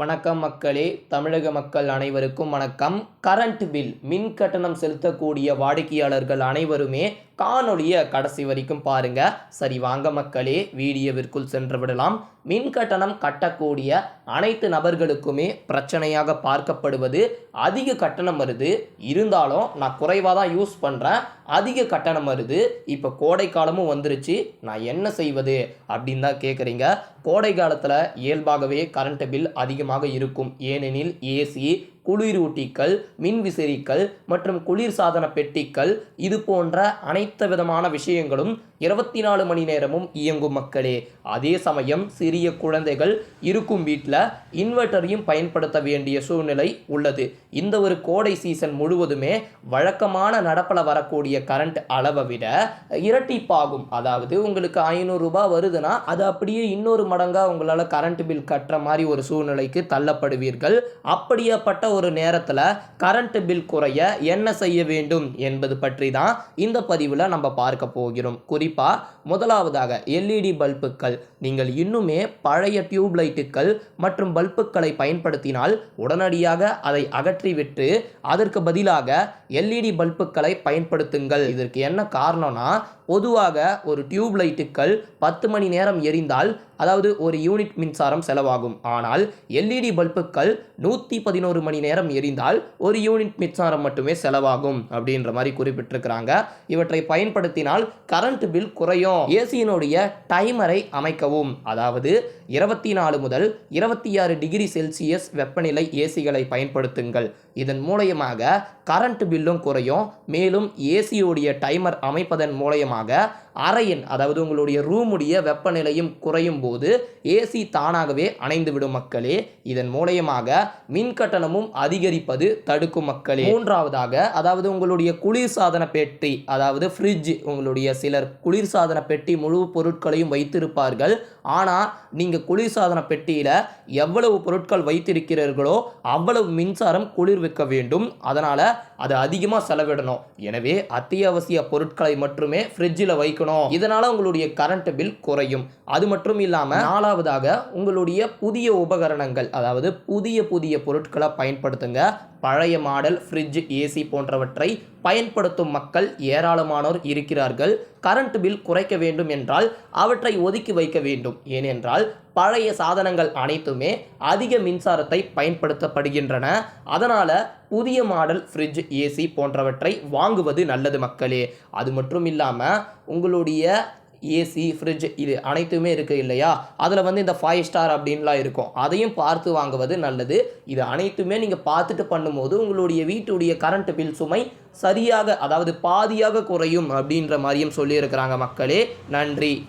வணக்கம் மக்களே தமிழக மக்கள் அனைவருக்கும் வணக்கம். கரண்ட் பில் மின் கட்டணம் செலுத்தக்கூடிய வாடிக்கையாளர்கள் அனைவருமே காணொளியை கடைசி வரைக்கும் பாருங்க. சரி வாங்க மக்களே வீடியோவிற்குள் சென்று விடலாம். மின் கட்டணம் கட்டக்கூடிய அனைத்து நபர்களுக்குமே பிரச்சனையாக பார்க்கப்படுவது அதிக கட்டணம் வருது இருந்தாலும் நான் குறைவாக தான் யூஸ் பண்ணுறேன் அதிக கட்டணம் வருது இப்போ கோடை காலமும் வந்துருச்சு. நான் என்ன செய்வது? அப்படின்னு தான் கேட்குறீங்க கோடை காலத்தில் இயல்பாகவே கரண்ட் பில் அதிகமாக இருக்கும். ஏனெனில் ஏசி குளிரூட்டிகள் மின்விசிறிகள் மற்றும் குளிர் சாதன பெட்டிகள் இது போன்ற அனைத்து விதமான விஷயங்களும் இருபத்தி நாலு மணி நேரமும் இயங்கும் மக்களே. அதே சமயம் சிறிய குழந்தைகள் இருக்கும் வீட்டில் இன்வெர்ட்டரையும் பயன்படுத்த வேண்டிய சூழ்நிலை உள்ளது. இந்த ஒரு கோடை சீசன் முழுவதுமே வழக்கமான நடப்பில் வரக்கூடிய கரண்ட் அளவை விட இரட்டிப்பாகும். அதாவது உங்களுக்கு ஐநூறுரூபா வருதுன்னா அது அப்படியே இன்னொரு மடங்காக உங்களால் கரண்ட் பில் கட்டுற மாதிரி ஒரு சூழ்நிலைக்கு தள்ளப்படுவீர்கள். அப்படியாப்பட்ட ஒரு நேரத்தில் கரண்ட் பில் குறைய என்ன செய்ய வேண்டும் என்பது பற்றி தான் இந்த பதிவில் நம்ம பார்க்க போகிறோம். குறிப்பாக முதலாவதாக எல்இடி பல்புகள் நீங்கள் இன்னுமே பழைய டியூப் லைட்டுகள் மற்றும் பல்புகளை பயன்படுத்தினால் உடனடியாக அதை அகற்றிவிட்டு அதற்கு பதிலாக எல்இடி பல்புகளை பயன்படுத்துங்கள். இதற்கு என்ன காரணம்னா பொதுவாக ஒரு டியூப் லைட்டுகள் பத்து மணி நேரம் எரிந்தால் அதாவது ஒரு யூனிட் மின்சாரம் செலவாகும். ஆனால் எல்இடி பல்புகள் நூற்றி பதினோரு மணி நேரம் எரிந்தால் ஒரு யூனிட் மின்சாரம் மட்டுமே செலவாகும் அப்படின்ற மாதிரி குறிப்பிட்டிருக்கிறாங்க. இவற்றை பயன்படுத்தினால் கரண்ட் பில் குறையும். ஏசியினுடைய டைமரை அமைக்கவும். அதாவது இருபத்தி நாலு முதல் இருபத்தி ஆறு டிகிரி செல்சியஸ் வெப்பநிலை ஏசிகளை பயன்படுத்துங்கள். இதன் மூலயமாக கரண்ட் பில்லும் குறையும். மேலும் ஏசியுடைய டைமர் அமைப்பதன் மூலயமாக அறையின் அதாவது உங்களுடைய ரூமுடைய வெப்பநிலையும் குறையும் போது போது ஏசி தானாகவே அணைந்து விடும் மக்களே. இதன் மூலயமாக மின் கட்டணமும் அதிகரிப்பது தடுக்கும் மக்களே. மூன்றாவதாக அதாவது உங்களுடைய குளிர்சாதன பெட்டி அதாவது ஃப்ரிட்ஜ் உங்களுடைய சிலர் குளிர்சாதன பெட்டி முழு பொருட்களையும் வைத்திருப்பார்கள். ஆனால் நீங்கள் குளிர்சாதன பெட்டியில் எவ்வளவு பொருட்கள் வைத்திருக்கிறீர்களோ அவ்வளவு மின்சாரம் குளிர்விக்க வேண்டும். அதனால் அது அதிகமாக செலவிடணும். எனவே அத்தியாவசிய பொருட்களை மட்டுமே ஃப்ரிட்ஜில் வைக்கணும். இதனால் உங்களுடைய கரண்ட் பில் குறையும். அது மட்டும் இல்லாமல் நாலாவதாக உங்களுடைய புதிய உபகரணங்கள் அதாவது புதிய புதிய பொருட்களை பயன்படுத்துங்க. பழைய மாடல் ஃப்ரிட்ஜ் ஏசி போன்றவற்றை பயன்படுத்தும் மக்கள் ஏராளமானோர் இருக்கிறார்கள். கரண்ட் பில் குறைக்க வேண்டும் என்றால் அவற்றை ஒதுக்கி வைக்க வேண்டும். ஏனென்றால் பழைய சாதனங்கள் அனைத்துமே அதிக மின்சாரத்தை பயன்படுத்தப்படுகின்றன. அதனால் புதிய மாடல் ஃப்ரிட்ஜ் ஏசி போன்றவற்றை வாங்குவது நல்லது மக்களே. அது மட்டும் இல்லாமல் உங்களுடைய ஏசி ஃப்ரிட்ஜ் இது அனைத்துமே இருக்குது இல்லையா? அதில் வந்து இந்த ஃபைவ் ஸ்டார் அப்படின்லாம் இருக்கும். அதையும் பார்த்து வாங்குவது நல்லது. இது அனைத்துமே நீங்கள் பார்த்துட்டு பண்ணும்போது உங்களுடைய வீட்டுடைய கரண்ட் பில் சுமை சரியாக அதாவது பாதியாக குறையும் அப்படின்ற மாதிரியும் சொல்லியிருக்கிறாங்க மக்களே. நன்றி.